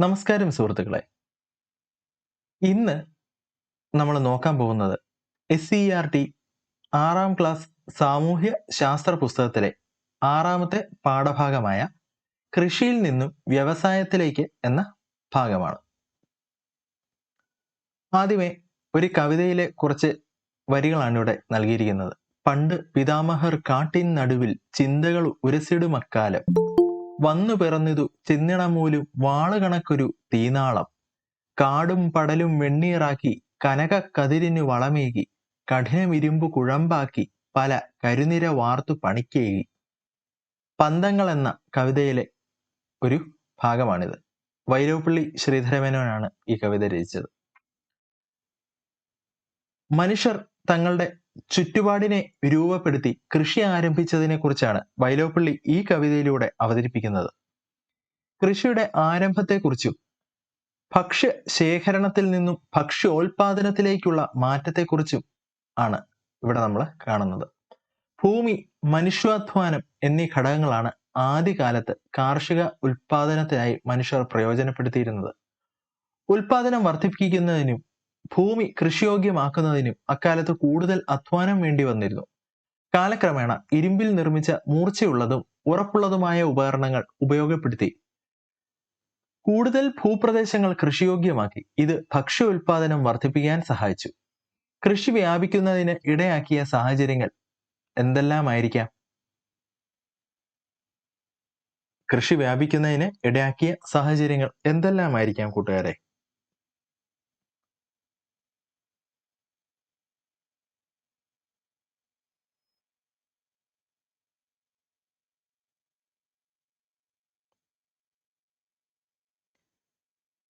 നമസ്കാരം സുഹൃത്തുക്കളെ. ഇന്ന് നമ്മൾ നോക്കാൻ പോകുന്നത് എസ് സി ആർ ടി ആറാം ക്ലാസ് സാമൂഹ്യ ശാസ്ത്ര പുസ്തകത്തിലെ ആറാമത്തെ പാഠഭാഗമായ കൃഷിയിൽ നിന്നും വ്യവസായത്തിലേക്ക് എന്ന ഭാഗമാണ്. ആദ്യമേ ഒരു കവിതയിലെ കുറച്ച് വരികളാണ് ഇവിടെ നൽകിയിരിക്കുന്നത്. പണ്ട് പിതാമഹർ കാട്ടിൻ നടുവിൽ ചിന്തകൾ ഉരസിടുമക്കാലം. വന്നു പിറന്നിതു ചെന്നിണമൂലും വാളുകണക്കൊരു തീനാളം. കാടും പടലും വെണ്ണീറാക്കി കനക കതിരിനു വളമേകി കഠിനമിരുമ്പു കുഴമ്പാക്കി പല കരുനിര വാർത്തു പണിക്കേകി. പന്തങ്ങൾ എന്ന കവിതയിലെ ഒരു ഭാഗമാണിത്. വൈരവപ്പള്ളി ശ്രീധരമേനോനാണ് ഈ കവിത രചിച്ചത്. മനുഷ്യർ തങ്ങളുടെ ചുറ്റുപാടിനെ രൂപപ്പെടുത്തി കൃഷി ആരംഭിച്ചതിനെ കുറിച്ചാണ് വൈലോപ്പള്ളി ഈ കവിതയിലൂടെ അവതരിപ്പിക്കുന്നത്. കൃഷിയുടെ ആരംഭത്തെക്കുറിച്ചും ഭക്ഷ്യ ശേഖരണത്തിൽ നിന്നും ഭക്ഷ്യോൽപാദനത്തിലേക്കുള്ള മാറ്റത്തെക്കുറിച്ചും ആണ് ഇവിടെ നമ്മൾ കാണുന്നത്. ഭൂമി മനുഷ്യാധ്വാനം എന്നീ ഘടകങ്ങളാണ് ആദ്യകാലത്ത് കാർഷിക ഉൽപാദനത്തിനായി മനുഷ്യർ പ്രയോജനപ്പെടുത്തിയിരുന്നത്. ഉൽപാദനം വർദ്ധിപ്പിക്കുന്നതിനും ഭൂമി കൃഷിയോഗ്യമാക്കുന്നതിനും അക്കാലത്ത് കൂടുതൽ അധ്വാനം വേണ്ടി വന്നിരുന്നു. കാലക്രമേണ ഇരുമ്പിൽ നിർമ്മിച്ച മൂർച്ചയുള്ളതും ഉറപ്പുള്ളതുമായ ഉപകരണങ്ങൾ ഉപയോഗപ്പെടുത്തി. കൂടുതൽ ഭൂപ്രദേശങ്ങൾ കൃഷിയോഗ്യമാക്കി. ഇത് ഭക്ഷ്യ ഉൽപാദനം വർദ്ധിപ്പിക്കാൻ സഹായിച്ചു. കൃഷി വ്യാപിക്കുന്നതിന് ഇടയാക്കിയ സാഹചര്യങ്ങൾ എന്തെല്ലാമായിരിക്കാം? കൃഷി വ്യാപിക്കുന്നതിന് ഇടയാക്കിയ സാഹചര്യങ്ങൾ എന്തെല്ലാമായിരിക്കാം കൂട്ടുകാരെ?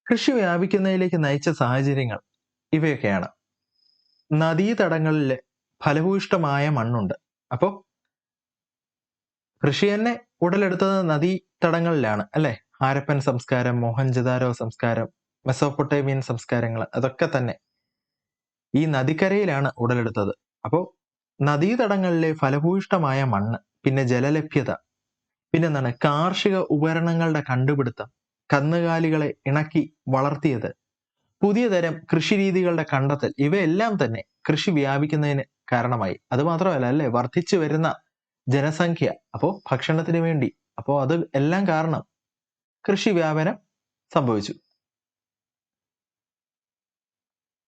കൃഷി വ്യാപിക്കുന്നതിലേക്ക് നയിച്ച സാഹചര്യങ്ങൾ ഇവയൊക്കെയാണ്. നദീതടങ്ങളിൽ ഫലഭൂയിഷ്ടമായ മണ്ണുണ്ട്. അപ്പോൾ കൃഷി തന്നെ ഉടലെടുത്തത് നദീതടങ്ങളിലാണ് അല്ലെ? ഹാരപ്പൻ സംസ്കാരം മോഹൻജദാരോ സംസ്കാരം മെസോപ്പൊട്ടേമിയൻ സംസ്കാരങ്ങൾ അതൊക്കെ തന്നെ ഈ നദിക്കരയിലാണ് ഉടലെടുത്തത്. അപ്പോൾ നദീതടങ്ങളിലെ ഫലഭൂയിഷ്ടമായ മണ്ണ് പിന്നെ ജലലഭ്യത പിന്നെന്താണ് കാർഷിക ഉപകരണങ്ങളുടെ കണ്ടുപിടുത്തം കന്നുകാലികളെ ഇണക്കി വളർത്തിയത്. പുതിയ തരം കൃഷിരീതികളുടെ കണ്ടെത്തൽ ഇവയെല്ലാം തന്നെ കൃഷി വ്യാപിക്കുന്നതിന് കാരണമായി. അത് മാത്രമല്ല അല്ലേ? വർദ്ധിച്ചു വരുന്ന ജനസംഖ്യ. അപ്പോൾ ഭക്ഷണത്തിന് വേണ്ടി. അപ്പോൾ അത് എല്ലാം കാരണം കൃഷി വ്യാപനം സംഭവിച്ചു.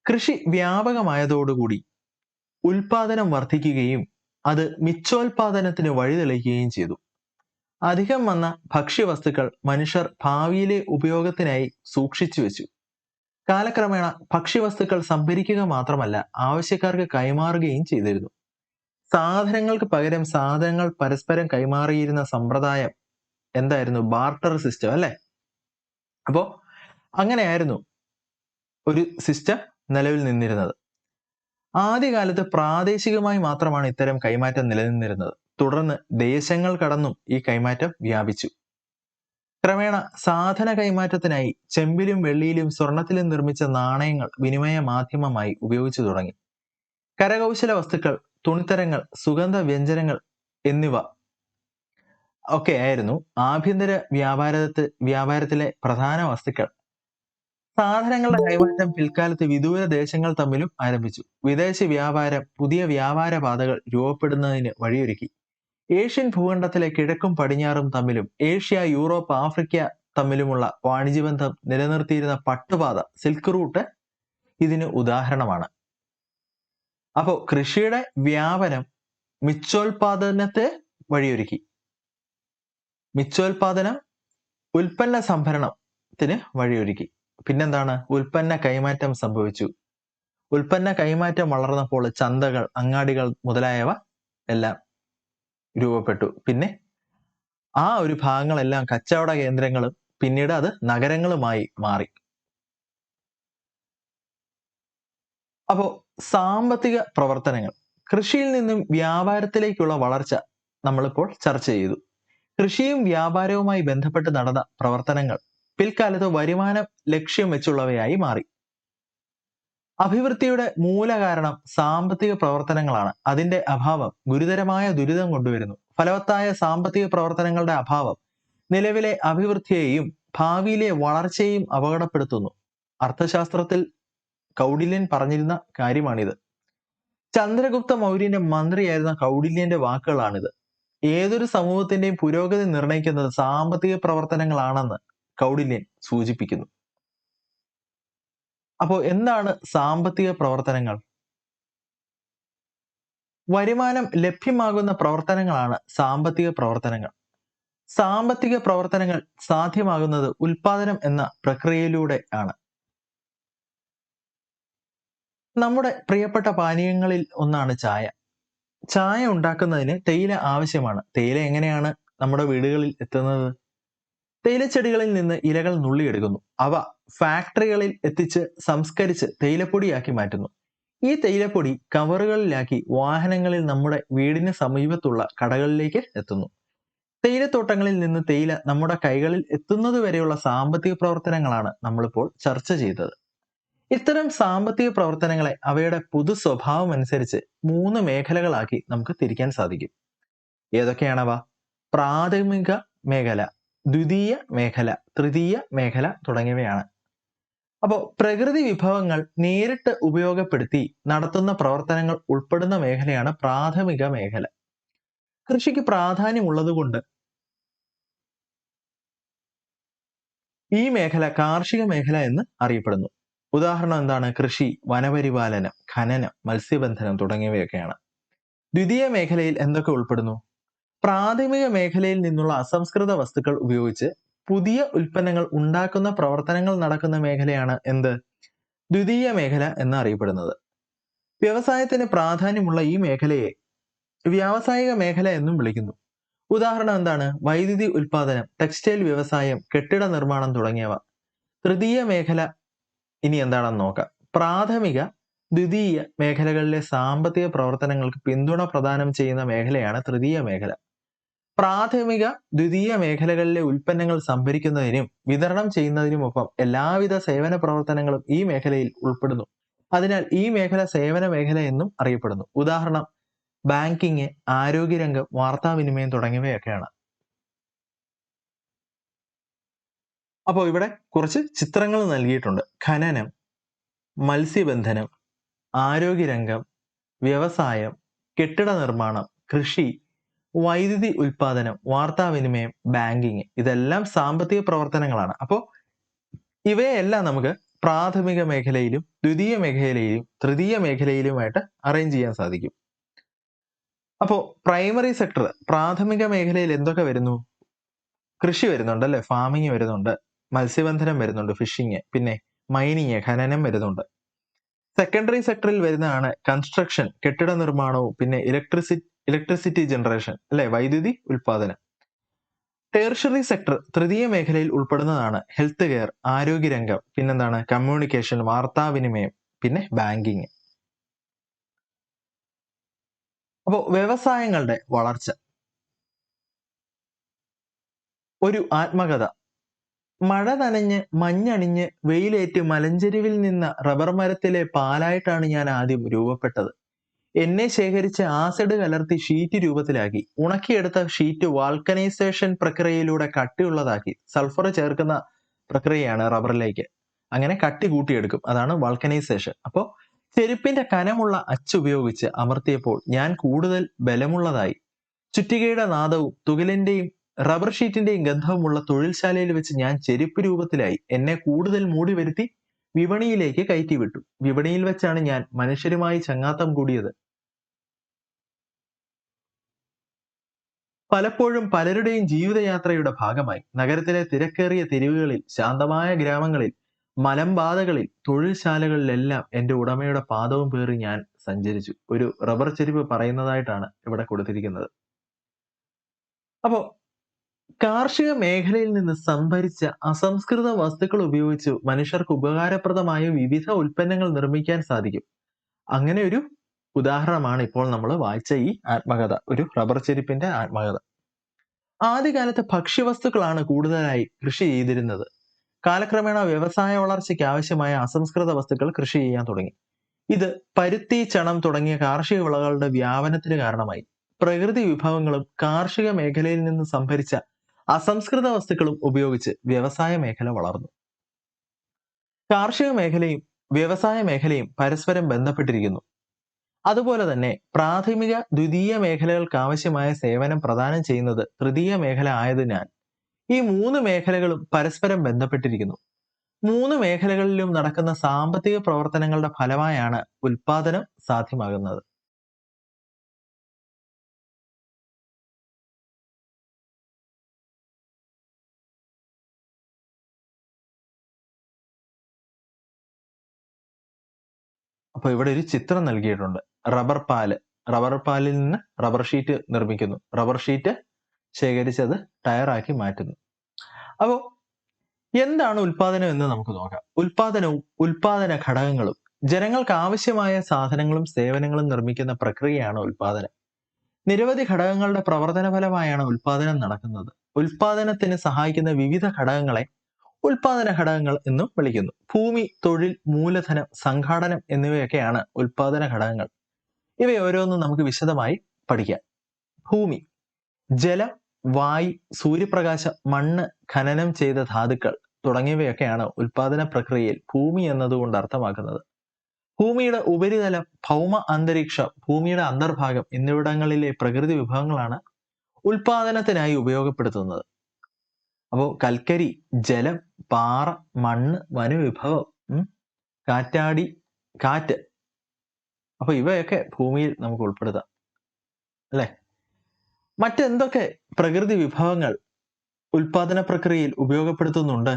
കൃഷി വ്യാപകമായതോടുകൂടി ഉൽപാദനം വർദ്ധിക്കുകയും അത് മിച്ചോൽപാദനത്തിന് വഴിതെളിക്കുകയും ചെയ്തു. അധികം വന്ന ഭക്ഷ്യവസ്തുക്കൾ മനുഷ്യർ ഭാവിയിലെ ഉപയോഗത്തിനായി സൂക്ഷിച്ചു വെച്ചു. കാലക്രമേണ ഭക്ഷ്യവസ്തുക്കൾ സംഭരിക്കുക മാത്രമല്ല ആവശ്യക്കാർക്ക് കൈമാറുകയും ചെയ്തിരുന്നു. സാധനങ്ങൾക്ക് പകരം സാധനങ്ങൾ പരസ്പരം കൈമാറിയിരുന്ന സമ്പ്രദായം എന്തായിരുന്നു? ബാർട്ടർ സിസ്റ്റം അല്ലെ? അപ്പോ അങ്ങനെയായിരുന്നു ഒരു സിസ്റ്റം നിലവിൽ നിന്നിരുന്നത്. ആദ്യകാലത്ത് പ്രാദേശികമായി മാത്രമാണ് ഇത്തരം കൈമാറ്റം നിലനിന്നിരുന്നത്. തുടർന്ന് ദേശങ്ങൾ കടന്നും ഈ കൈമാറ്റം വ്യാപിച്ചു. ക്രമേണ സാധന കൈമാറ്റത്തിനായി ചെമ്പിലും വെള്ളിയിലും സ്വർണത്തിലും നിർമ്മിച്ച നാണയങ്ങൾ വിനിമയ മാധ്യമമായി ഉപയോഗിച്ചു തുടങ്ങി. കരകൗശല വസ്തുക്കൾ തുണിത്തരങ്ങൾ സുഗന്ധ വ്യഞ്ജനങ്ങൾ എന്നിവ ഒക്കെ ആയിരുന്നു ആഭ്യന്തര വ്യാപാരത്ത് വ്യാപാരത്തിലെ പ്രധാന വസ്തുക്കൾ. സാധനങ്ങളുടെ കൈമാറ്റം പിൽക്കാലത്ത് വിദൂര ദേശങ്ങൾ തമ്മിലും ആരംഭിച്ചു. വിദേശ വ്യാപാരം പുതിയ വ്യാപാര പാതകൾ രൂപപ്പെടുന്നതിന് വഴിയൊരുക്കി. ഏഷ്യൻ ഭൂഖണ്ഡത്തിലെ കിഴക്കും പടിഞ്ഞാറും തമ്മിലും ഏഷ്യ യൂറോപ്പ് ആഫ്രിക്ക തമ്മിലുമുള്ള വാണിജ്യബന്ധം നിലനിർത്തിയിരുന്ന പട്ടുപാത സിൽക്ക് റൂട്ട് ഇതിന് ഉദാഹരണമാണ്. അപ്പോൾ കൃഷിയുടെ വ്യാപനം മിച്ചോൽപാദനത്തെ വഴിയൊരുക്കി. മിച്ചോൽപാദനം ഉൽപ്പന്ന സംഭരണത്തിന് വഴിയൊരുക്കി. പിന്നെന്താണ്? ഉൽപ്പന്ന കൈമാറ്റം സംഭവിച്ചു. ഉൽപ്പന്ന കൈമാറ്റം വളർന്നപ്പോൾ ചന്തകൾ അങ്ങാടികൾ മുതലായവ എല്ലാം രൂപപ്പെട്ടു. പിന്നെ ആ ഒരു ഭാഗങ്ങളെല്ലാം കച്ചവട കേന്ദ്രങ്ങളും പിന്നീട് അത് നഗരങ്ങളുമായി മാറി. അപ്പോ സാമ്പത്തിക പ്രവർത്തനങ്ങൾ. കൃഷിയിൽ നിന്നും വ്യാപാരത്തിലേക്കുള്ള വളർച്ച നമ്മളിപ്പോൾ ചർച്ച ചെയ്തു. കൃഷിയും വ്യാപാരവുമായി ബന്ധപ്പെട്ട് നടന്ന പ്രവർത്തനങ്ങൾ പിൽക്കാലത്ത് വരുമാനം ലക്ഷ്യം വെച്ചുള്ളവയായി മാറി. അഭിവൃദ്ധിയുടെ മൂലകാരണം സാമ്പത്തിക പ്രവർത്തനങ്ങളാണ്. അതിന്റെ അഭാവം ഗുരുതരമായ ദുരിതം കൊണ്ടുവരുന്നു. ഫലവത്തായ സാമ്പത്തിക പ്രവർത്തനങ്ങളുടെ അഭാവം നിലവിലെ അഭിവൃദ്ധിയെയും ഭാവിയിലെ വളർച്ചയെയും അപകടപ്പെടുത്തുന്നു. അർത്ഥശാസ്ത്രത്തിൽ കൗടില്യൻ പറഞ്ഞിരുന്ന കാര്യമാണിത്. ചന്ദ്രഗുപ്ത മൗര്യന്റെ മന്ത്രിയായിരുന്ന കൗടില്യന്റെ വാക്കുകളാണിത്. ഏതൊരു സമൂഹത്തിന്റെയും പുരോഗതി നിർണയിക്കുന്നത് സാമ്പത്തിക പ്രവർത്തനങ്ങളാണെന്ന് കൗടില്യൻ സൂചിപ്പിക്കുന്നു. അപ്പോൾ എന്താണ് സാമ്പത്തിക പ്രവർത്തനങ്ങൾ? വരുമാനം ലഭ്യമാകുന്ന പ്രവർത്തനങ്ങളാണ് സാമ്പത്തിക പ്രവർത്തനങ്ങൾ. സാമ്പത്തിക പ്രവർത്തനങ്ങൾ സാധ്യമാകുന്നത് ഉൽപാദനം എന്ന പ്രക്രിയയിലൂടെ ആണ്. നമ്മുടെ പ്രിയപ്പെട്ട പാനീയങ്ങളിൽ ഒന്നാണ് ചായ. ചായ ഉണ്ടാക്കുന്നതിന് തേയില ആവശ്യമാണ്. തേയില എങ്ങനെയാണ് നമ്മുടെ വീടുകളിൽ എത്തുന്നത്? തേയിലച്ചെടികളിൽ നിന്ന് ഇലകൾ നുള്ളിയെടുക്കുന്നു. അവ ഫാക്ടറികളിൽ എത്തിച്ച് സംസ്കരിച്ച് തേയിലപ്പൊടിയാക്കി മാറ്റുന്നു. ഈ തേയിലപ്പൊടി കവറുകളിലാക്കി വാഹനങ്ങളിൽ നമ്മുടെ വീടിന് സമീപത്തുള്ള കടകളിലേക്ക് എത്തുന്നു. തേയിലത്തോട്ടങ്ങളിൽ നിന്ന് തേയില നമ്മുടെ കൈകളിൽ എത്തുന്നത് വരെയുള്ള സാമ്പത്തിക പ്രവർത്തനങ്ങളാണ് നമ്മളിപ്പോൾ ചർച്ച ചെയ്തത്. ഇത്തരം സാമ്പത്തിക പ്രവർത്തനങ്ങളെ അവയുടെ പൊതു സ്വഭാവം അനുസരിച്ച് മൂന്ന് മേഖലകളാക്കി നമുക്ക് തിരിക്കാൻ സാധിക്കും. ഏതൊക്കെയാണവ പ്രാഥമിക മേഖല ദ്വിതീയ മേഖല തൃതീയ മേഖല തുടങ്ങിയവയാണ്. അപ്പോൾ പ്രകൃതി വിഭവങ്ങൾ നേരിട്ട് ഉപയോഗപ്പെടുത്തി നടത്തുന്ന പ്രവർത്തനങ്ങൾ ഉൾപ്പെടുന്ന മേഖലയാണ് പ്രാഥമിക മേഖല. കൃഷിക്ക് പ്രാധാന്യമുള്ളതുകൊണ്ട് ഈ മേഖല കാർഷിക മേഖല എന്ന് അറിയപ്പെടുന്നു. ഉദാഹരണം എന്താണ്? കൃഷി വനപരിപാലനം ഖനനം മത്സ്യബന്ധനം തുടങ്ങിയവയൊക്കെയാണ്. ദ്വിതീയ മേഖലയിൽ എന്തൊക്കെ ഉൾപ്പെടുന്നു? പ്രാഥമിക മേഖലയിൽ നിന്നുള്ള അസംസ്കൃത വസ്തുക്കൾ ഉപയോഗിച്ച് പുതിയ ഉൽപ്പന്നങ്ങൾ ഉണ്ടാക്കുന്ന പ്രവർത്തനങ്ങൾ നടക്കുന്ന മേഖലയാണ് എന്ത്? ദ്വിതീയ മേഖല എന്ന് അറിയപ്പെടുന്നത് വ്യവസായത്തിന് പ്രാധാന്യമുള്ള ഈ മേഖലയെ വ്യാവസായിക മേഖല എന്നും വിളിക്കുന്നു. ഉദാഹരണം എന്താണ്? വൈദ്യുതി ഉൽപാദനം ടെക്സ്റ്റൈൽ വ്യവസായം കെട്ടിട നിർമ്മാണം തുടങ്ങിയവ. തൃതീയ മേഖല ഇനി എന്താണെന്ന് നോക്കാം. പ്രാഥമിക ദ്വിതീയ മേഖലകളിലെ സാമ്പത്തിക പ്രവർത്തനങ്ങൾക്ക് പിന്തുണ പ്രദാനം ചെയ്യുന്ന മേഖലയാണ് തൃതീയ മേഖല. പ്രാഥമിക ദ്വിതീയ മേഖലകളിലെ ഉൽപ്പന്നങ്ങൾ സംഭരിക്കുന്നതിനും വിതരണം ചെയ്യുന്നതിനുമൊപ്പം എല്ലാവിധ സേവന പ്രവർത്തനങ്ങളും ഈ മേഖലയിൽ ഉൾപ്പെടുന്നു. അതിനാൽ ഈ മേഖല സേവന മേഖല എന്നും അറിയപ്പെടുന്നു. ഉദാഹരണം ബാങ്കിങ് ആരോഗ്യരംഗം വാർത്താവിനിമയം തുടങ്ങിയവയൊക്കെയാണ്. അപ്പോൾ ഇവിടെ കുറച്ച് ചിത്രങ്ങൾ നൽകിയിട്ടുണ്ട്. ഖനനം മത്സ്യബന്ധനം ആരോഗ്യരംഗം വ്യവസായം കെട്ടിട നിർമ്മാണം കൃഷി വൈദ്യുതി ഉൽപാദനം വാർത്താവിനിമയം ബാങ്കിങ് ഇതെല്ലാം സാമ്പത്തിക പ്രവർത്തനങ്ങളാണ്. അപ്പോൾ ഇവയെല്ലാം നമുക്ക് പ്രാഥമിക മേഖലയിലും ദ്വിതീയ മേഖലയിലും തൃതീയ മേഖലയിലുമായിട്ട് അറേഞ്ച് ചെയ്യാൻ സാധിക്കും. അപ്പോൾ പ്രൈമറി സെക്ടർ പ്രാഥമിക മേഖലയിൽ എന്തൊക്കെ വരുന്നു? കൃഷി വരുന്നുണ്ട് അല്ലെ? ഫാമിങ് വരുന്നുണ്ട് മത്സ്യബന്ധനം വരുന്നുണ്ട് ഫിഷിങ് പിന്നെ മൈനിങ് ഖനനം വരുന്നുണ്ട്. സെക്കൻഡറി സെക്ടറിൽ വരുന്നതാണ് കൺസ്ട്രക്ഷൻ കെട്ടിട നിർമ്മാണവും പിന്നെ ഇലക്ട്രിസിറ്റി ഇലക്ട്രിസിറ്റി ജനറേഷൻ അല്ലെ? വൈദ്യുതി ഉൽപാദനം ടേർഷറി സെക്ടർ തൃതീയ മേഖലയിൽ ഉൾപ്പെടുന്നതാണ് ഹെൽത്ത് കെയർ ആരോഗ്യരംഗം പിന്നെന്താണ്? കമ്മ്യൂണിക്കേഷൻ വാർത്താവിനിമയം പിന്നെ ബാങ്കിങ് അപ്പോൾ വ്യവസായങ്ങളുടെ വളർച്ച. ഒരു ആത്മകഥ. മഴ നനഞ്ഞ് മഞ്ഞണിഞ്ഞ് വെയിലേറ്റ് മലഞ്ചെരുവിൽ നിന്ന റബ്ബർ മരത്തിലെ പാലായിട്ടാണ് ഞാൻ ആദ്യം രൂപപ്പെട്ടത്. എന്നെ ശേഖരിച്ച് ആസിഡ് കലർത്തി ഷീറ്റ് രൂപത്തിലാക്കി. ഉണക്കിയെടുത്ത ഷീറ്റ് വാൾക്കനൈസേഷൻ പ്രക്രിയയിലൂടെ കട്ടിയുള്ളതാക്കി. സൾഫർ ചേർക്കുന്ന പ്രക്രിയയാണ് റബ്ബറിലേക്ക്. അങ്ങനെ കട്ടി കൂട്ടിയെടുക്കും. അതാണ് വാൾക്കനൈസേഷൻ അപ്പോൾ ചെരുപ്പിന്റെ കനമുള്ള അച്ചുപയോഗിച്ച് അമർത്തിയപ്പോൾ ഞാൻ കൂടുതൽ ബലമുള്ളതായി. ചുറ്റികയുടെ നാദവും തുകലിന്റെയും റബ്ബർ ഷീറ്റിന്റെയും ഗന്ധവുമുള്ള തൊഴിൽശാലയിൽ വെച്ച് ഞാൻ ചെരുപ്പ് രൂപത്തിലായി. എന്നെ കൂടുതൽ മൂടി വരുത്തി വിപണിയിലേക്ക് കയറ്റിവിട്ടു വിപണിയിൽ വെച്ചാണ് ഞാൻ മനുഷ്യരുമായി ചങ്ങാത്തം കൂടിയത്. പലപ്പോഴും പലരുടെയും ജീവിതയാത്രയുടെ ഭാഗമായി. നഗരത്തിലെ തിരക്കേറിയ തെരുവുകളിൽ ശാന്തമായ ഗ്രാമങ്ങളിൽ മലമ്പാതകളിൽ തൊഴിൽശാലകളിലെല്ലാം എന്റെ ഉടമയുടെ പാദവും പേറി ഞാൻ സഞ്ചരിച്ചു. ഒരു റബ്ബർ ചെരുപ്പ് പറയുന്നതായിട്ടാണ് ഇവിടെ കൊടുത്തിരിക്കുന്നത്. അപ്പോ കാർഷിക മേഖലയിൽ നിന്ന് സംഭരിച്ച അസംസ്കൃത വസ്തുക്കൾ ഉപയോഗിച്ച് മനുഷ്യർക്ക് ഉപകാരപ്രദമായ വിവിധ ഉൽപ്പന്നങ്ങൾ നിർമ്മിക്കാൻ സാധിക്കും. അങ്ങനെ ഒരു ഉദാഹരണമാണ് ഇപ്പോൾ നമ്മൾ വായിച്ച ഈ ആത്മകഥ ഒരു റബ്ബർ ചെരുപ്പിന്റെ ആത്മകഥ. ആദ്യകാലത്ത് ഭക്ഷ്യവസ്തുക്കളാണ് കൂടുതലായി കൃഷി ചെയ്തിരുന്നത്. കാലക്രമേണ വ്യവസായ വളർച്ചയ്ക്ക് ആവശ്യമായ അസംസ്കൃത വസ്തുക്കൾ കൃഷി ചെയ്യാൻ തുടങ്ങി. ഇത് പരുത്തി ചണം തുടങ്ങിയ കാർഷിക വിളകളുടെ വ്യാപനത്തിന് കാരണമായി. പ്രകൃതി വിഭവങ്ങളും കാർഷിക മേഖലയിൽ നിന്ന് സംഭരിച്ച അസംസ്കൃത വസ്തുക്കളും ഉപയോഗിച്ച് വ്യവസായ മേഖല വളർന്നു. കാർഷിക മേഖലയും വ്യവസായ മേഖലയും പരസ്പരം ബന്ധപ്പെട്ടിരിക്കുന്നു. അതുപോലെ തന്നെ പ്രാഥമിക ദ്വിതീയ മേഖലകൾക്ക് ആവശ്യമായ സേവനം പ്രദാനം ചെയ്യുന്നത് തൃതീയ മേഖല ആയതിനാൽ ഈ മൂന്ന് മേഖലകളും പരസ്പരം ബന്ധപ്പെട്ടിരിക്കുന്നു. മൂന്ന് മേഖലകളിലും നടക്കുന്ന സാമ്പത്തിക പ്രവർത്തനങ്ങളുടെ ഫലമായാണ് ഉൽപാദനം സാധ്യമാകുന്നത്. അപ്പോൾ ഇവിടെ ഒരു ചിത്രം നൽകിയിട്ടുണ്ട്. റബ്ബർ പാൽ. റബ്ബർ പാലിൽ നിന്ന് റബ്ബർ ഷീറ്റ് നിർമ്മിക്കുന്നു. റബ്ബർ ഷീറ്റ് ശേഖരിച്ചത് ടയറാക്കി മാറ്റുന്നു. അപ്പോൾ എന്താണ് ഉൽപാദനം എന്ന് നമുക്ക് നോക്കാം. ഉൽപാദനവും ഉൽപാദന ഘടകങ്ങളും ജനങ്ങൾക്ക് ആവശ്യമായ സാധനങ്ങളും സേവനങ്ങളും നിർമ്മിക്കുന്ന പ്രക്രിയയാണ് ഉൽപാദനം നിരവധി ഘടകങ്ങളുടെ പ്രവർത്തന ഫലമായാണ് ഉൽപാദനം നടക്കുന്നത്. ഉൽപാദനത്തിന് സഹായിക്കുന്ന വിവിധ ഘടകങ്ങളെ ഉൽപാദന ഘടകങ്ങൾ എന്നും വിളിക്കുന്നു. ഭൂമി തൊഴിൽ മൂലധനം സംഘാടനം എന്നിവയൊക്കെയാണ് ഉൽപാദന ഘടകങ്ങൾ. ഇവയോരോന്നും നമുക്ക് വിശദമായി പഠിക്കാം. ഭൂമി ജലം വായു സൂര്യപ്രകാശം മണ്ണ് ഖനനം ചെയ്ത ധാതുക്കൾ തുടങ്ങിയവയൊക്കെയാണ് ഉൽപാദന പ്രക്രിയയിൽ ഭൂമി എന്നതുകൊണ്ട് അർത്ഥമാക്കുന്നത്. ഭൂമിയുടെ ഉപരിതലം ഭൗമ അന്തരീക്ഷം ഭൂമിയുടെ അന്തർഭാഗം എന്നിവിടങ്ങളിലെ പ്രകൃതി വിഭവങ്ങളാണ് ഉൽപാദനത്തിനായി ഉപയോഗപ്പെടുത്തുന്നത്. അപ്പോൾ കൽക്കരി ജലം പാറ മണ്ണ് വനവിഭവം കാറ്റാടി കാറ്റ്. അപ്പോൾ ഇവയൊക്കെ ഭൂമിയിൽ നമുക്ക് ഉൾപ്പെടുത്താം. അല്ലേ? മറ്റെന്തൊക്കെ പ്രകൃതി വിഭവങ്ങൾ ഉൽപാദന പ്രക്രിയയിൽ ഉപയോഗപ്പെടുത്തുന്നുണ്ട്?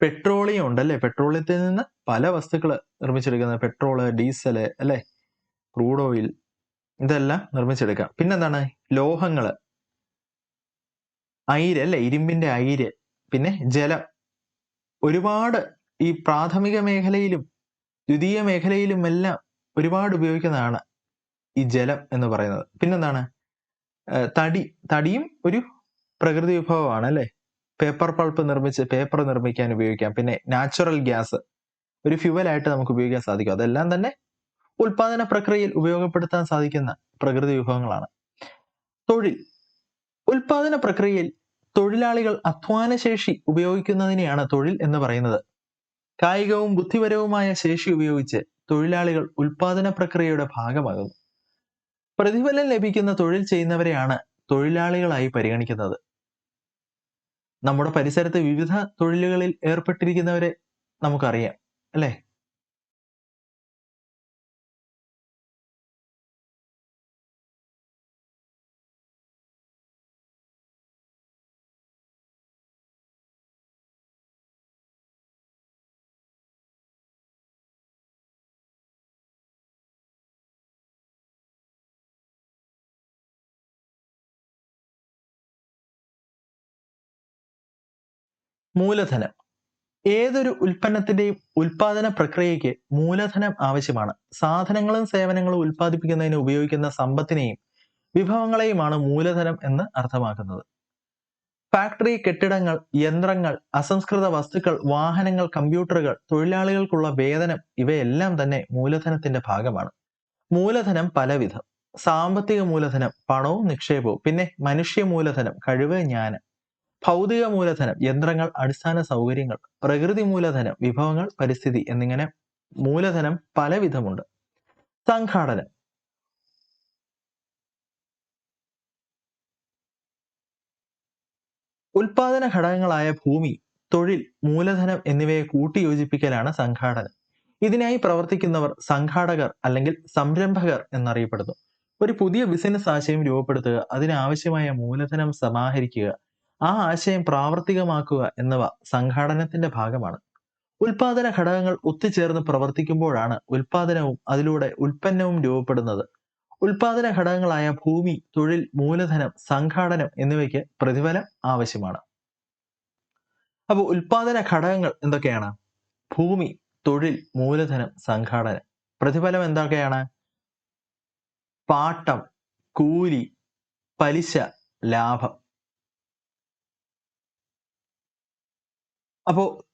പെട്രോളിയം ഉണ്ട് ഉണ്ടല്ലേ? പെട്രോളിയത്തിൽ നിന്ന് പല വസ്തുക്കൾ നിർമ്മിച്ചെടുക്കുന്നത്. പെട്രോൾ ഡീസൽ അല്ലേ? ക്രൂഡ് ഓയിൽ ഇതെല്ലാം നിർമ്മിച്ചെടുക്കാം. പിന്നെന്താണ്? ലോഹങ്ങൾ. അയിര് അല്ലെ? ഇരുമ്പിന്റെ അയിര് പിന്നെ ജലം. ഒരുപാട് ഈ പ്രാഥമിക മേഖലയിലും ദ്വിതീയ മേഖലയിലും എല്ലാം ഒരുപാട് ഉപയോഗിക്കുന്നതാണ് ഈ ജലം എന്ന് പറയുന്നത്. പിന്നെന്താണ്? തടി. തടിയും ഒരു പ്രകൃതി വിഭവമാണ് അല്ലെ? പേപ്പർ പൾപ്പ് നിർമ്മിച്ച് പേപ്പർ നിർമ്മിക്കാൻ ഉപയോഗിക്കാം. പിന്നെ നാച്ചുറൽ ഗ്യാസ് ഒരു ഫ്യുവലായിട്ട് നമുക്ക് ഉപയോഗിക്കാൻ സാധിക്കും. അതെല്ലാം തന്നെ ഉൽപാദന പ്രക്രിയയിൽ ഉപയോഗപ്പെടുത്താൻ സാധിക്കുന്ന പ്രകൃതി വിഭവങ്ങളാണ്. തൊഴിൽ. ഉൽപാദന പ്രക്രിയയിൽ തൊഴിലാളികൾ അധ്വാനശേഷി ഉപയോഗിക്കുന്നതിനെയാണ് തൊഴിൽ എന്ന് പറയുന്നത്. കായികവും ബുദ്ധിപരവുമായ ശേഷി ഉപയോഗിച്ച് തൊഴിലാളികൾ ഉൽപാദന പ്രക്രിയയുടെ ഭാഗമാകുന്നു. പ്രതിഫലം ലഭിക്കുന്ന തൊഴിൽ ചെയ്യുന്നവരെയാണ് തൊഴിലാളികളായി പരിഗണിക്കുന്നത്. നമ്മുടെ പരിസരത്ത് വിവിധ തൊഴിലുകളിൽ ഏർപ്പെട്ടിരിക്കുന്നവരെ നമുക്കറിയാം അല്ലെ? മൂലധനം. ഏതൊരു ഉൽപ്പന്നത്തിന്റെയും ഉൽപാദന പ്രക്രിയയ്ക്ക് മൂലധനം ആവശ്യമാണ്. സാധനങ്ങളും സേവനങ്ങളും ഉൽപ്പാദിപ്പിക്കുന്നതിന് ഉപയോഗിക്കുന്ന സമ്പത്തിനെയും വിഭവങ്ങളെയുമാണ് മൂലധനം എന്ന് അർത്ഥമാക്കുന്നത്. ഫാക്ടറി കെട്ടിടങ്ങൾ യന്ത്രങ്ങൾ അസംസ്കൃത വസ്തുക്കൾ വാഹനങ്ങൾ കമ്പ്യൂട്ടറുകൾ തൊഴിലാളികൾക്കുള്ള വേതനം ഇവയെല്ലാം തന്നെ മൂലധനത്തിന്റെ ഭാഗമാണ്. മൂലധനം പലവിധം. സാമ്പത്തിക മൂലധനം പണവും നിക്ഷേപവും പിന്നെ മനുഷ്യ മൂലധനം കഴിവ് ജ്ഞാനം. ഭൗതിക മൂലധനം യന്ത്രങ്ങൾ അടിസ്ഥാന സൗകര്യങ്ങൾ പ്രകൃതി മൂലധനം വിഭവങ്ങൾ പരിസ്ഥിതി എന്നിങ്ങനെ മൂലധനം പലവിധമുണ്ട്. സംഘാടനം. ഉൽപാദന ഘടകങ്ങളായ ഭൂമി തൊഴിൽ മൂലധനം എന്നിവയെ കൂട്ടിയോജിപ്പിക്കലാണ് സംഘാടനം. ഇതിനായി പ്രവർത്തിക്കുന്നവർ സംഘാടകർ അല്ലെങ്കിൽ സംരംഭകർ എന്നറിയപ്പെടുന്നു. ഒരു പുതിയ ബിസിനസ് ആശയം രൂപപ്പെടുത്തുക അതിനാവശ്യമായ മൂലധനം സമാഹരിക്കുക ആ ആശയം പ്രാവർത്തികമാക്കുക എന്നിവ സംഘാടനത്തിന്റെ ഭാഗമാണ്. ഉൽപാദന ഘടകങ്ങൾ ഒത്തുചേർന്ന് പ്രവർത്തിക്കുമ്പോഴാണ് ഉൽപാദനവും അതിലൂടെ ഉൽപ്പന്നവും രൂപപ്പെടുന്നത്. ഉൽപാദന ഘടകങ്ങളായ ഭൂമി തൊഴിൽ മൂലധനം സംഘാടനം എന്നിവയ്ക്ക് പ്രതിഫലം ആവശ്യമാണ്. അപ്പോൾ ഉൽപാദന ഘടകങ്ങൾ എന്തൊക്കെയാണ്? ഭൂമി തൊഴിൽ മൂലധനം സംഘാടനം. പ്രതിഫലം എന്തൊക്കെയാണ്? പാട്ടം കൂലി പലിശ ലാഭം. അപ്പോ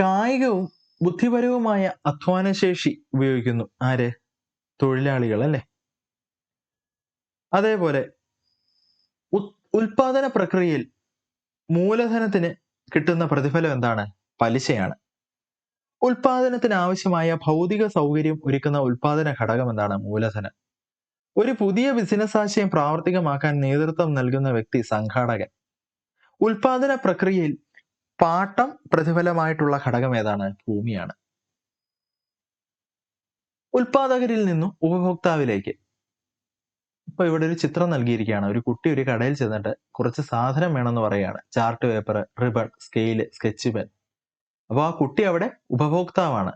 കായികവും ബുദ്ധിപരവുമായ അധ്വാനശേഷി ഉപയോഗിക്കുന്നു ആര്? തൊഴിലാളികൾ അല്ലെ അതേപോലെ ഉൽപാദന പ്രക്രിയയിൽ മൂലധനത്തിന് കിട്ടുന്ന പ്രതിഫലം എന്താണ്? പലിശയാണ്. ഉൽപാദനത്തിന് ആവശ്യമായ ഭൗതിക സൗകര്യം ഒരുക്കുന്ന ഉൽപാദന ഘടകം എന്താണ്? മൂലധനം. ഒരു പുതിയ ബിസിനസ് ആശയം പ്രാവർത്തികമാക്കാൻ നേതൃത്വം നൽകുന്ന വ്യക്തി സംഘാടകൻ. ഉൽപാദന പ്രക്രിയയിൽ പാട്ടം പ്രതിഫലമായിട്ടുള്ള ഘടകം ഏതാണ്? ഭൂമിയാണ്. ഉൽപാദകരിൽ നിന്നും ഉപഭോക്താവിലേക്ക്. ഇപ്പൊ ഇവിടെ ഒരു ചിത്രം നൽകിയിരിക്കുകയാണ്. ഒരു കുട്ടി ഒരു കടയിൽ ചെന്നിട്ട് കുറച്ച് സാധനം വേണമെന്ന് പറയുകയാണ്. Chart paper ribbon scale sketch pen അപ്പോൾ ആ കുട്ടി അവിടെ ഉപഭോക്താവാണ്.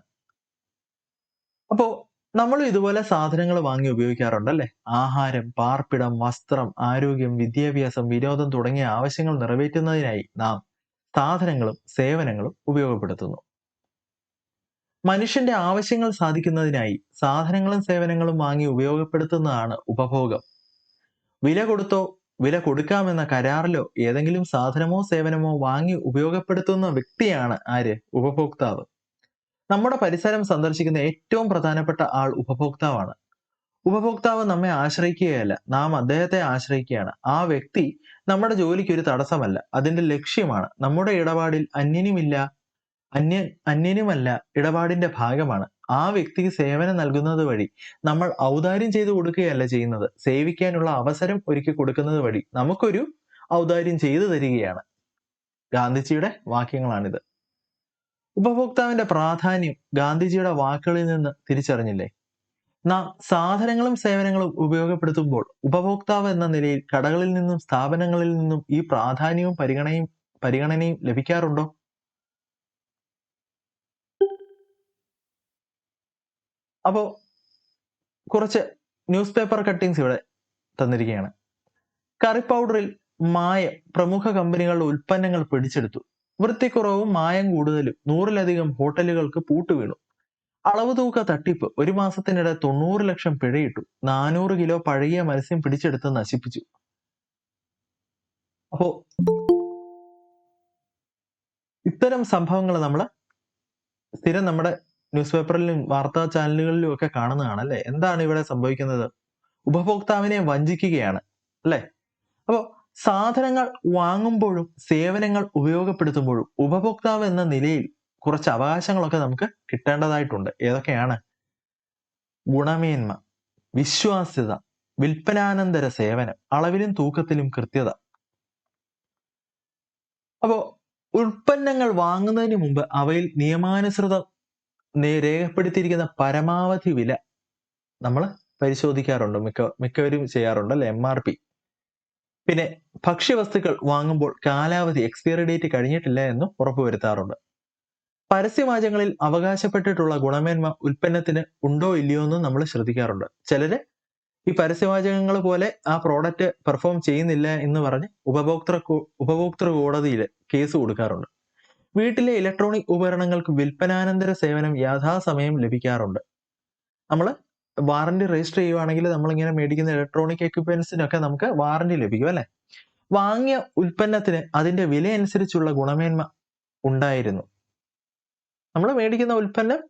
അപ്പോ നമ്മൾ ഇതുപോലെ സാധനങ്ങൾ വാങ്ങി ഉപയോഗിക്കാറുണ്ട് അല്ലെ ആഹാരം പാർപ്പിടം വസ്ത്രം ആരോഗ്യം വിദ്യാഭ്യാസം വിനോദം തുടങ്ങിയ ആവശ്യങ്ങൾ നിറവേറ്റുന്നതിനായി നാം സാധനങ്ങളും സേവനങ്ങളും ഉപയോഗപ്പെടുത്തുന്നു. മനുഷ്യന്റെ ആവശ്യങ്ങൾ സാധിക്കുന്നതിനായി സാധനങ്ങളും സേവനങ്ങളും വാങ്ങി ഉപയോഗപ്പെടുത്തുന്നതാണ് ഉപഭോഗം. വില കൊടുത്തോ വില കൊടുക്കാമെന്ന കരാറിലോ ഏതെങ്കിലും സാധനമോ സേവനമോ വാങ്ങി ഉപയോഗപ്പെടുത്തുന്ന വ്യക്തിയാണ് ആര്? ഉപഭോക്താവ്. നമ്മുടെ പരിസരം സന്ദർശിക്കുന്ന ഏറ്റവും പ്രധാനപ്പെട്ട ആൾ ഉപഭോക്താവാണ്. ഉപഭോക്താവ് നമ്മെ ആശ്രയിക്കുകയല്ല. നാം അദ്ദേഹത്തെ ആശ്രയിക്കുകയാണ്. ആ വ്യക്തി നമ്മുടെ ജോലിക്ക് ഒരു തടസ്സമല്ല. അതിന്റെ ലക്ഷ്യമാണ്. നമ്മുടെ ഇടപാടിൽ അന്യനുമില്ല അന്യ അന്യനുമല്ല ഇടപാടിന്റെ ഭാഗമാണ്. ആ വ്യക്തിക്ക് സേവനം നൽകുന്നത് വഴി നമ്മൾ ഔദാര്യം ചെയ്തു കൊടുക്കുകയല്ല ചെയ്യുന്നത്. സേവിക്കാനുള്ള അവസരം ഒരുക്കി കൊടുക്കുന്നത് വഴി നമുക്കൊരു ഔദാര്യം ചെയ്തു തരികയാണ്. ഗാന്ധിജിയുടെ വാക്യങ്ങളാണിത്. ഉപഭോക്താവിന്റെ പ്രാധാന്യം ഗാന്ധിജിയുടെ വാക്കുകളിൽ നിന്ന് തിരിച്ചറിഞ്ഞില്ലേ? നാം സാധനങ്ങളും സേവനങ്ങളും ഉപയോഗപ്പെടുത്തുമ്പോൾ ഉപഭോക്താവ് എന്ന നിലയിൽ കടകളിൽ നിന്നും സ്ഥാപനങ്ങളിൽ നിന്നും ഈ പ്രാധാന്യവും പരിഗണനയും പരിഗണനയും ലഭിക്കാറുണ്ടോ? അപ്പോ കുറച്ച് ന്യൂസ് പേപ്പർ കട്ടിങ്സ് ഇവിടെ തന്നിരിക്കുകയാണ്. കറി പൗഡറിൽ മായ പ്രമുഖ കമ്പനികളുടെ ഉൽപ്പന്നങ്ങൾ പിടിച്ചെടുത്തു. വൃത്തിക്കുറവും മായം കൂടുതലും നൂറിലധികം ഹോട്ടലുകൾക്ക് പൂട്ടുവീണു. അളവ് തൂക്ക തട്ടിപ്പ്. ഒരു മാസത്തിനിടെ തൊണ്ണൂറ് ലക്ഷം പിഴയിട്ടു. നാനൂറ് കിലോ പഴകിയ മത്സ്യം പിടിച്ചെടുത്ത് നശിപ്പിച്ചു. അപ്പോ ഇത്തരം സംഭവങ്ങൾ നമ്മൾ സ്ഥിരം നമ്മുടെ ന്യൂസ് പേപ്പറിലും വാർത്താ ചാനലുകളിലും ഒക്കെ കാണുന്നതാണ് അല്ലെ എന്താണ് ഇവിടെ സംഭവിക്കുന്നത്? ഉപഭോക്താവിനെ വഞ്ചിക്കുകയാണ് അല്ലെ? അപ്പോൾ സാധനങ്ങൾ വാങ്ങുമ്പോഴും സേവനങ്ങൾ ഉപയോഗപ്പെടുത്തുമ്പോഴും ഉപഭോക്താവ് എന്ന നിലയിൽ കുറച്ച് അവകാശങ്ങളൊക്കെ നമുക്ക് കിട്ടേണ്ടതായിട്ടുണ്ട്. ഏതൊക്കെയാണ്? ഗുണമേന്മ വിശ്വാസ്യത വിൽപ്പനാനന്തര സേവനം അളവിലും തൂക്കത്തിലും കൃത്യത. അപ്പോ ഉൽപ്പന്നങ്ങൾ വാങ്ങുന്നതിന് മുമ്പ് അവയിൽ നിയമാനുസൃതം രേഖപ്പെടുത്തിയിരിക്കുന്ന പരമാവധി വില നമ്മൾ പരിശോധിക്കാറുണ്ട്. മിക്ക മിക്കവരും ചെയ്യാറുണ്ട് അല്ലെ? എം ആർ പി പിന്നെ ഭക്ഷ്യവസ്തുക്കൾ വാങ്ങുമ്പോൾ കാലാവധി എക്സ്പയറി ഡേറ്റ് കഴിഞ്ഞിട്ടില്ല എന്നും ഉറപ്പുവരുത്താറുണ്ട്. പരസ്യവാചകങ്ങളിൽ അവകാശപ്പെട്ടിട്ടുള്ള ഗുണമേന്മ ഉൽപ്പന്നത്തിന് ഉണ്ടോ ഇല്ലയോ എന്ന് നമ്മൾ ശ്രദ്ധിക്കാറുണ്ട്. ചിലര് ഈ പരസ്യവാചകങ്ങൾ പോലെ ആ പ്രോഡക്റ്റ് പെർഫോം ചെയ്യുന്നില്ല എന്ന് പറഞ്ഞ് ഉപഭോക്തൃ ഉപഭോക്തൃ കോടതിയിൽ കേസ് കൊടുക്കാറുണ്ട്. വീട്ടിലെ ഇലക്ട്രോണിക് ഉപകരണങ്ങൾക്ക് വിൽപ്പനാനന്തര സേവനം യഥാസമയം ലഭിക്കാറുണ്ട്. നമ്മൾ വാറണ്ടി രജിസ്റ്റർ ചെയ്യുവാണെങ്കിൽ നമ്മളിങ്ങനെ മേടിക്കുന്ന ഇലക്ട്രോണിക് എക്യുപ്മെന്റ്സിനൊക്കെ നമുക്ക് വാറണ്ടി ലഭിക്കും അല്ലെ? വാങ്ങിയ ഉൽപ്പന്നത്തിന് അതിന്റെ വില അനുസരിച്ചുള്ള ഗുണമേന്മ ഉണ്ടായിരുന്നു. നമ്മൾ മേടിക്കുന്ന ഉൽപ്പന്നം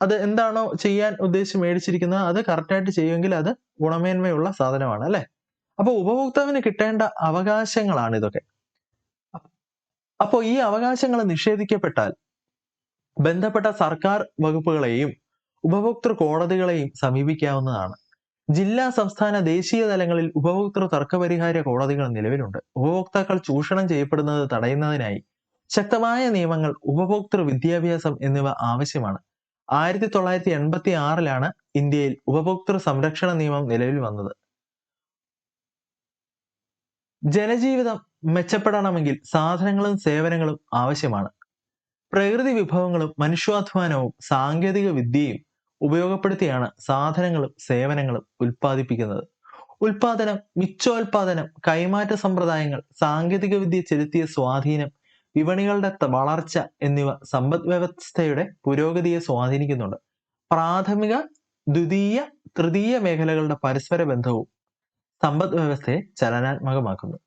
അത് എന്താണോ ചെയ്യാൻ ഉദ്ദേശിച്ച് മേടിച്ചിരിക്കുന്നത് അത് കറക്റ്റായിട്ട് ചെയ്യുമെങ്കിൽ അത് ഗുണമേന്മയുള്ള സാധനമാണ് അല്ലെ? അപ്പോൾ ഉപഭോക്താവിന് കിട്ടേണ്ട അവകാശങ്ങളാണ് ഇതൊക്കെ. അപ്പോൾ ഈ അവകാശങ്ങൾ നിഷേധിക്കപ്പെട്ടാൽ ബന്ധപ്പെട്ട സർക്കാർ വകുപ്പുകളെയും ഉപഭോക്തൃ കോടതികളെയും സമീപിക്കാവുന്നതാണ്. ജില്ലാ സംസ്ഥാന ദേശീയ തലങ്ങളിൽ ഉപഭോക്തൃ തർക്കപരിഹാര കോടതികൾ നിലവിലുണ്ട്. ഉപഭോക്താക്കൾ ചൂഷണം ചെയ്യപ്പെടുന്നത് തടയുന്നതിനായി ശക്തമായ നിയമങ്ങൾ ഉപഭോക്തൃ വിദ്യാഭ്യാസം എന്നിവ ആവശ്യമാണ്. ആയിരത്തി തൊള്ളായിരത്തി എൺപത്തി ആറിലാണ് ഇന്ത്യയിൽ ഉപഭോക്തൃ സംരക്ഷണ നിയമം നിലവിൽ വന്നത്. ജനജീവിതം മെച്ചപ്പെടണമെങ്കിൽ സാധനങ്ങളും സേവനങ്ങളും ആവശ്യമാണ്. പ്രകൃതി വിഭവങ്ങളും മനുഷ്യാധ്വാനവും സാങ്കേതിക വിദ്യയും ഉപയോഗപ്പെടുത്തിയാണ് സാധനങ്ങളും സേവനങ്ങളും ഉൽപ്പാദിപ്പിക്കുന്നത്. ഉൽപാദനം മിച്ചോൽപാദനം കൈമാറ്റ സമ്പ്രദായങ്ങൾ സാങ്കേതിക വിദ്യ ചെലുത്തിയ സ്വാധീനം വിപണികളുടെ വളർച്ച എന്നിവ സമ്പദ് വ്യവസ്ഥയുടെ പുരോഗതിയെ സ്വാധീനിക്കുന്നുണ്ട്. പ്രാഥമിക ദ്വിതീയ തൃതീയ മേഖലകളുടെ പരസ്പര ബന്ധവും സമ്പദ് വ്യവസ്ഥയെ ചലനാത്മകമാക്കുന്നു.